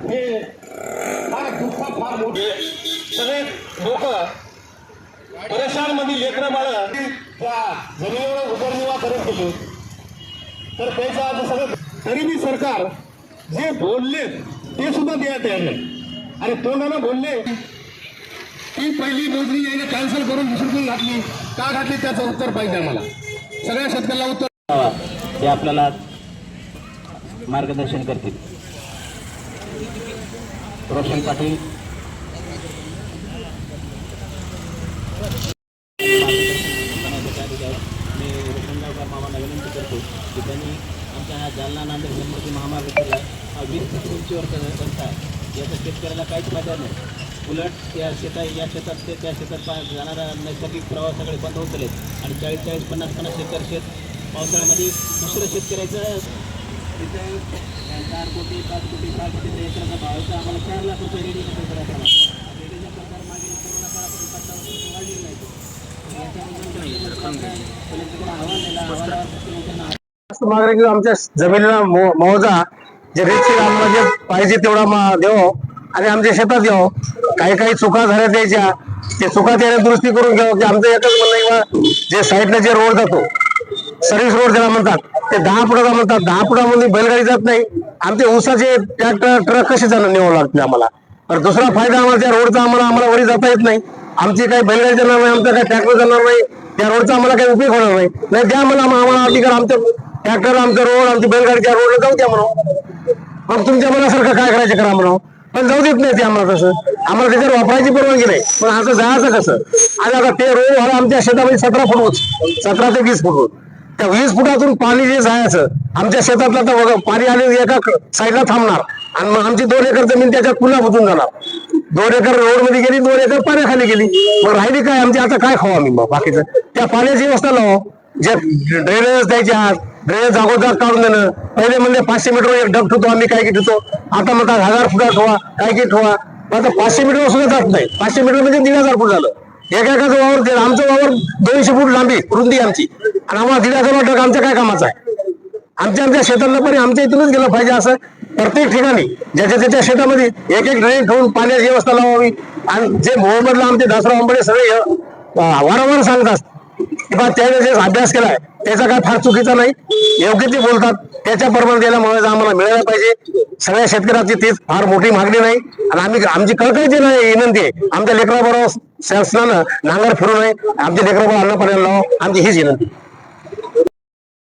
हे फार दुःख फार मोठे सगळे लोक परेशानमध्ये लेकरं बाळ त्या जमिनीवर उदरनिर्वाह करत होते तर त्याचं आता सगळं तरी बी सरकार जे बोलले ते सुद्धा द्या तयार नाही आणि तोंडानं बोलले ती पहिली मोजणी याने कॅन्सल करून दुसरीकडून घातली. का घातली त्याचं उत्तर पाहिजे आम्हाला. सगळ्या शेतकऱ्याला उत्तर. ते आपल्याला मार्गदर्शन करतील. रोशन पाटील. मी रोशनगावकर मामांना विनंती करतो. की त्यांनी आमच्या हा जालना नांदेड समृद्धी महामार्गाला हा वीस फूट उंचीवर रस्ता आहे. याचा शेतकऱ्याला काहीच फायदा नाही. उलट त्या शेता या शेतात ते त्या शेतात पा जाणारा नैसर्गिक प्रवाह सगळे बंद होत आणि चाळीस चाळीस पन्नास पन्नास एकर शेत पावसाळ्यामध्ये दुसरं शेतकऱ्याचं तिथं चार कोटी पाच कोटी पाच कोटी एकराचा भाव आहे. तर आम्हाला चार लाख रुपये रेडीचा सरकार रेडीचा सरकार मागील कोरोना काळापासून पत्ता वाढलेला नाही याच्याबद्दल आव्हान दिला आव्हानावर मुख्यमंत्र्यांना जास्त मागणी की आमच्या जमिनीला मो- मौजा जे रेतशीर आम्हाला जे पाहिजे तेवढा मा- देव आणि आमच्या शेतात येऊ. काही काही चुका झाल्या त्याच्या ते चुका त्याने दुरुस्ती करून घ्यावं की आमचं एकच म्हणणं किंवा जे साईडला जे रोड जातो सर्व्हिस रोड त्याला म्हणतात ते दहा फुटाचा म्हणतात दहा फुटामध्ये बैलगाडी जात नाही. आमचे ऊसाचे ट्रॅक्टर ट्रक कसे जाणं न्यावं लागते आम्हाला? तर दुसरा फायदा आम्हाला त्या रोडचा आम्हाला आम्हाला वरी जाता येत नाही. आमची काही बैलगाडी जाणार नाही आमचा काही ट्रॅक्टर जाणार नाही. त्या रोडचा आम्हाला काही उपयोग होणार नाही. नाही द्या मला आम्हाला अधिकार आमच्या ट्रॅक्टर आमचा रोड आमची बैलगाडी त्या रोडला जाऊ द्या म्हणून. मग तुमच्या मनासारखं काय करायचं करा म्हणून. पण जाऊ देत नाही ते आम्हाला तसं. आम्हाला त्याच्यावर वापरायची परवानगी नाही. पण आता जायचं कसं? आणि आता ते रोड आमच्या शेतामध्ये सतरा फूट होत. सतरा ते वीस फूट होत. त्या वीस फुटातून पाणी जे जायचं आमच्या शेतातलं तर बघा, पाणी आले एका साईडला थांबणार. आणि मग आमची दोन एकर जमीन त्याच्या पुन्हा बुजून जाणार. दोन एकर रोडमध्ये गेली दोन एकर पाण्याखाली गेली. मग राहिली काय? आमची आता काय खाऊ आम्ही मग बाकीचं? त्या पाण्याची व्यवस्था लावू. जे ड्रेनेज द्यायचे ड्रेनेज जागोजाग काढून देणं. पहिले म्हणजे पाचशे मीटर एक डग ठेवतो आम्ही काय की ठेवतो. आता म्हणतात हजार फुटा ठेवा काय की ठेवा. आता पाचशे मीटर सुद्धा जात नाही. पाचशे मीटर म्हणजे दीड हजार फूट झालं. एका एकाचं वावर आमचं वावर दोनशे फूट लांबी रुंदी आमची. आणि आम्हाला दीड हजार वाटत आमच्या काय कामाचं आहे? आमच्या आमच्या शेतातलं पाणी आमच्या इथूनच गेलं पाहिजे असं प्रत्येक ठिकाणी ज्याच्या त्याच्या शेतामध्ये एक एक ड्रेन ठेवून पाण्याची व्यवस्था लावावी. आणि जे मोहम्मदला आमचे दासराव आंबडे सगळे वारंवार सांगतात असतात त्याने जे अभ्यास केलाय त्याचा काय फार चुकीचा नाही. योग्य ते बोलतात त्याच्या प्रमाण त्याला आम्हाला मिळायला पाहिजे. सगळ्या शेतकऱ्याची तीच फार मोठी मागणी नाही. आणि आम्ही आमची कळकळीची नाही विनंती आहे आमच्या लेकराबरोबर शासनानं नांगर फिरू नये आमच्या लेकराबरोबर अन्न पाण्याला लावा आमची हीच विनंती